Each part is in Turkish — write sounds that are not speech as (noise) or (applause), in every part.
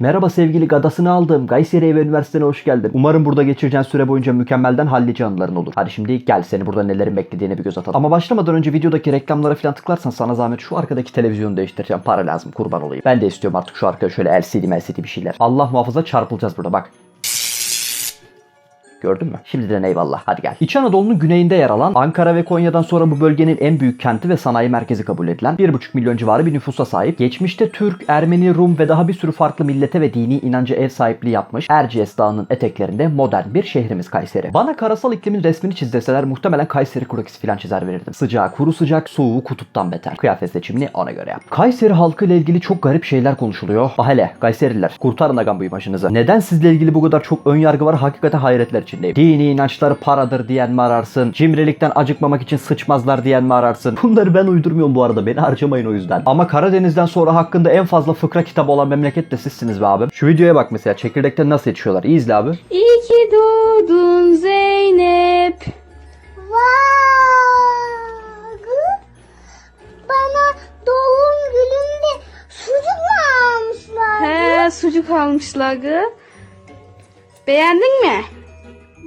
Merhaba sevgili gadasını aldığım Kayseri Ev Üniversitesi'ne hoş geldin. Umarım burada geçireceğin süre boyunca mükemmelden hallici anıların olur. Hadi şimdi gel seni burada nelerin beklediğine bir göz atalım. Ama başlamadan önce videodaki reklamlara falan tıklarsan sana zahmet şu arkadaki televizyonu değiştireceğim. Para lazım kurban olayım. Ben de istiyorum artık şu arkaya şöyle LCD LCD bir şeyler. Allah muhafaza çarpılacağız burada bak. Gördün mü? Şimdiden eyvallah. Hadi gel. İç Anadolu'nun güneyinde yer alan Ankara ve Konya'dan sonra bu bölgenin en büyük kenti ve sanayi merkezi kabul edilen 1,5 milyon civarı bir nüfusa sahip. Geçmişte Türk, Ermeni, Rum ve daha bir sürü farklı millete ve dini inanca ev sahipliği yapmış Erciyes Dağı'nın eteklerinde modern bir şehrimiz Kayseri. Bana karasal iklimin resmini çiz deseler muhtemelen Kayseri krokisi falan çizer verirdim. Sıcağı kuru sıcak, soğuğu kutuptan beter. Kıyafet seçimini ona göre yap. Kayseri halkı ile ilgili çok garip şeyler konuşuluyor. Ah hele Kayseriler kurtarın agam bu imajınızı. Neden sizle ilgili bu kadar çok ön yargı var hakikaten hayretler içindeyim. Dini inançları paradır diyen mi ararsın? Cimrilikten acıkmamak için sıçmazlar diyen mi ararsın? Bunları ben uydurmuyorum bu arada beni harcamayın o yüzden. Ama Karadeniz'den sonra hakkında en fazla fıkra kitabı olan memleket de sizsiniz be abim. Şu videoya bak mesela çekirdekten nasıl yetişiyorlar. İyi izle abi. İyi ki doğdun Zeynep. Vay! Bana doğum günümde sucuk mu almışlar? He sucuk almışlar gı. Beğendin mi?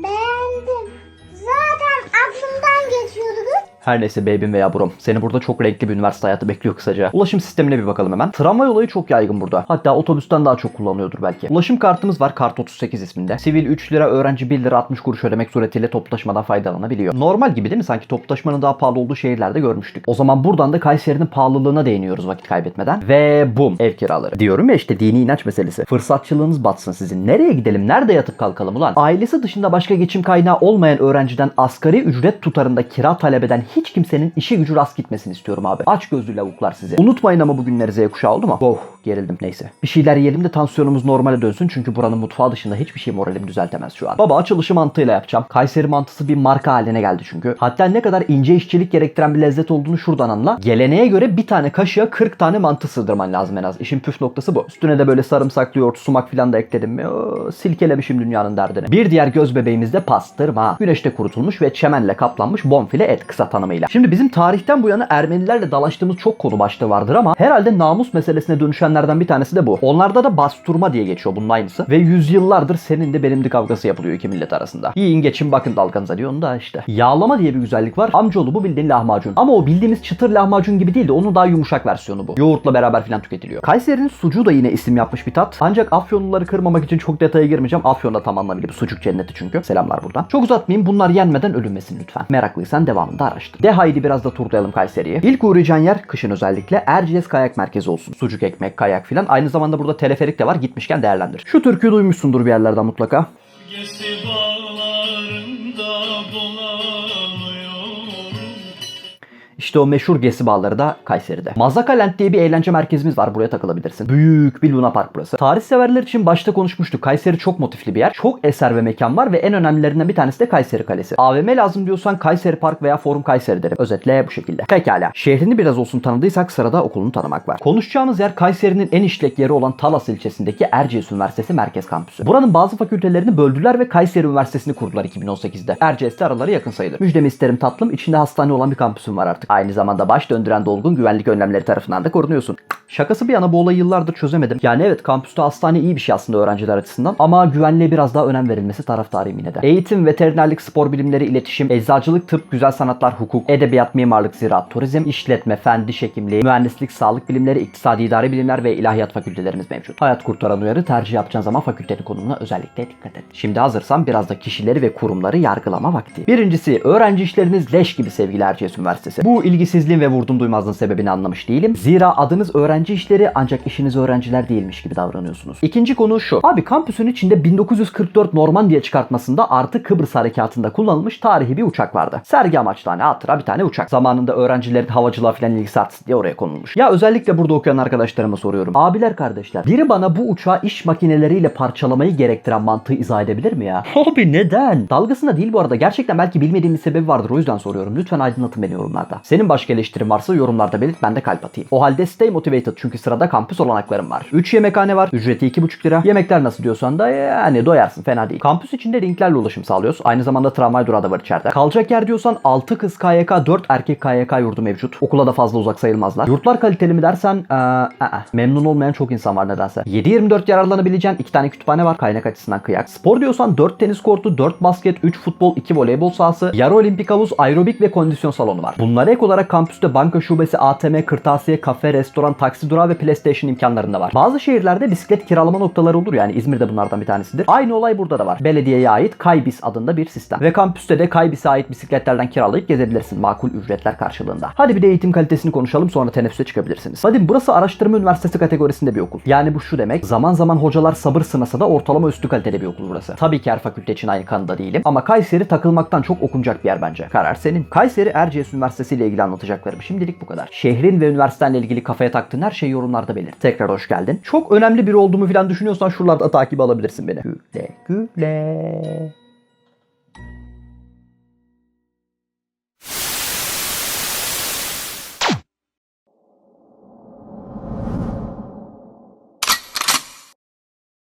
Beğendim. Zaten aklımdan geçiyordu. Her neyse baby'm veya brom. Seni burada çok renkli bir üniversite hayatı bekliyor kısaca. Ulaşım sistemine bir bakalım hemen. Tramvay olayı çok yaygın burada. Hatta otobüsten daha çok kullanılıyordur belki. Ulaşım kartımız var. Kart 38 isminde. Sivil 3 lira, öğrenci 1 lira 60 kuruş ödemek suretiyle toplu taşımadan faydalanabiliyor. Normal gibi değil mi? Sanki toplu taşımanın daha pahalı olduğu şehirlerde görmüştük. O zaman buradan da Kayseri'nin pahalılığına değiniyoruz vakit kaybetmeden. Ve bum ev kiraları. Diyorum ya işte dini inanç meselesi. Fırsatçılığınız batsın sizin. Nereye gidelim? Nerede yatıp kalkalım ulan? Ailesi dışında başka geçim kaynağı olmayan öğrenciden asgari ücret tutarında kira talep eden hiç kimsenin işi gücü rast gitmesini istiyorum abi. Aç gözlü lavuklar sizi. Unutmayın ama bugünleri Z kuşağı oldu mu? Oh gerildim neyse. Bir şeyler yiyelim de tansiyonumuz normale dönsün çünkü buranın mutfağı dışında hiçbir şey moralimi düzeltemez şu an. Baba açılışı mantığıyla yapacağım. Kayseri mantısı bir marka haline geldi çünkü. Hatta ne kadar ince işçilik gerektiren bir lezzet olduğunu şuradan anla. Geleneğe göre bir tane kaşığa 40 tane mantı sığdırman lazım en az. İşin püf noktası bu. Üstüne de böyle sarımsaklı yoğurt, sumak falan da ekledim mi? Oo, silkelemişim dünyanın derdini. Bir diğer göz bebeğimiz de pastırma. Güneşte kurutulmuş ve çemenle kaplanmış bonfile et kısa tanımıyla. Şimdi bizim tarihten bu yana Ermenilerle dalaştığımız çok konu başlığı vardır ama herhalde namus meselesine dönüşenlerden bir tanesi de bu. Onlarda da basturma diye geçiyor bunun aynısı. Ve yüzyıllardır senin de benim de kavgası yapılıyor iki millet arasında. Yiyin geçin bakın dalganıza diyor onu da işte. Yağlama diye bir güzellik var. Amcaoğlu bu bildiğin lahmacun. Ama o bildiğimiz çıtır lahmacun gibi değil de onun daha yumuşak versiyonu bu. Yoğurtla beraber filan tüketiliyor. Kayseri'nin sucuğu da yine isim yapmış bir tat. Ancak Afyonluları kırmamak için çok detaya girmeyeceğim. Afyon'da tam anlamıyla bir sucuk cenneti çünkü. Selamlar buradan. Çok uzatmayayım bunlar yenmeden ölünmesin lütfen. Meraklıysan devamında araştır. De haydi biraz da turlayalım Kayseri'yi. İlk uğrayacağın yer kışın özellikle Erciyes Kayak Merkezi olsun. Sucuk ekmek, kayak filan. Aynı zamanda burada teleferik de var. Gitmişken değerlendir. Şu türküyü duymuşsundur bir yerlerden mutlaka. Gesi İşte o meşhur Gesi Bağları da Kayseri'de. Mazakaland diye bir eğlence merkezimiz var. Buraya takılabilirsin. Büyük bir Luna Park burası. Tarih severler için başta konuşmuştuk. Kayseri çok motifli bir yer. Çok eser ve mekan var ve en önemlilerinden bir tanesi de Kayseri Kalesi. AVM lazım diyorsan Kayseri Park veya Forum Kayseri derim. Özetle bu şekilde. Pekala. Şehrini biraz olsun tanıdıysak sırada okulunu tanımak var. Konuşacağımız yer Kayseri'nin en işlek yeri olan Talas ilçesindeki Erciyes Üniversitesi Merkez Kampüsü. Buranın bazı fakültelerini böldüler ve Kayseri Üniversitesi'ni kurdular 2018'de. Erciyes'le araları yakın sayılır. Müjdemi isterim tatlım. içinde hastane olan bir kampüsüm var artık. Aynı zamanda baş döndüren dolgun güvenlik önlemleri tarafından da korunuyorsun. Şakası bir yana bu olayı yıllardır çözemedim. Yani evet kampüste hastane iyi bir şey aslında öğrenciler açısından ama güvenliğe biraz daha önem verilmesi taraftarıyım yine de. Eğitim, veterinerlik, spor bilimleri, iletişim, eczacılık, tıp, güzel sanatlar, hukuk, edebiyat, mimarlık, ziraat, turizm, işletme, fen, diş hekimliği, mühendislik, sağlık bilimleri, iktisadi idari bilimler ve ilahiyat fakültelerimiz mevcut. Hayat kurtaran uyarı tercih yapacağın zaman fakültenin konumuna özellikle dikkat et. Şimdi hazırsan biraz da kişileri ve kurumları yargılama vakti. Birincisi öğrenci işleriniz leş gibi sevgili Erciyes Üniversitesi. Bu ilgisizliğin ve vurdum duymazlığın sebebini anlamış değilim. Zira adınız öğrenci işleri ancak işiniz öğrenciler değilmiş gibi davranıyorsunuz. İkinci konu şu. Abi kampüsün içinde 1944 Normandiya çıkartmasında artı Kıbrıs harekatında kullanılmış tarihi bir uçak vardı. Sergi amaçlı hani hatıra bir tane uçak. Zamanında öğrencilerin havacılığa falan ilgisi artsın diye oraya konulmuş. Ya özellikle burada okuyan arkadaşlarıma soruyorum. Abiler kardeşler biri bana bu uçağı iş makineleriyle parçalamayı gerektiren mantığı izah edebilir mi ya? (laughs) Abi neden? Dalgasında değil bu arada. Gerçekten belki bilmediğim bir sebebi vardır o yüzden soruyorum. Lütfen aydınlatın beni yorumlarda. Senin başka eleştirin varsa yorumlarda belirt ben de kalp atayım. O halde stay motivated çünkü sırada kampüs olanaklarım var. 3 yemekhane var. Ücreti 2,5 lira. Yemekler nasıl diyorsan da yani doyarsın fena değil. Kampüs içinde linklerle ulaşım sağlıyoruz. Aynı zamanda tramvay durağı da var içeride. Kalacak yer diyorsan 6 kız KYK 4 erkek KYK yurdu mevcut. Okula da fazla uzak sayılmazlar. Yurtlar kaliteli mi dersen ee, aa, memnun olmayan çok insan var nedense. 7-24 yararlanabileceğin 2 tane kütüphane var kaynak açısından kıyak. Spor diyorsan 4 tenis kortu, 4 basket, 3 futbol, 2 voleybol sahası, yarı olimpik havuz, aerobik ve kondisyon salonu var. Bunlara ek olarak kampüste banka şubesi, ATM, kırtasiye, kafe, restoran, taksi durağı ve PlayStation imkanlarında var. Bazı şehirlerde bisiklet kiralama noktaları olur yani İzmir'de bunlardan bir tanesidir. Aynı olay burada da var. Belediyeye ait Kaybis adında bir sistem. Ve kampüste de Kaybis'e ait bisikletlerden kiralayıp gezebilirsin makul ücretler karşılığında. Hadi bir de eğitim kalitesini konuşalım sonra teneffüse çıkabilirsiniz. Hadi burası araştırma üniversitesi kategorisinde bir okul. Yani bu şu demek zaman zaman hocalar sabır sınasa da ortalama üstü kaliteli bir okul burası. Tabii ki her fakülte için aynı kanıda değilim ama Kayseri takılmaktan çok okunacak bir yer bence. Karar senin. Kayseri Erciyes Üniversitesi ile ilgili anlatacaklarım şimdilik bu kadar. Şehrin ve üniversitenle ilgili kafaya taktığın her şeyi yorumlarda belirt. Tekrar hoş geldin. Çok önemli biri olduğumu falan düşünüyorsan şuralarda takip alabilirsin beni. Güle güle.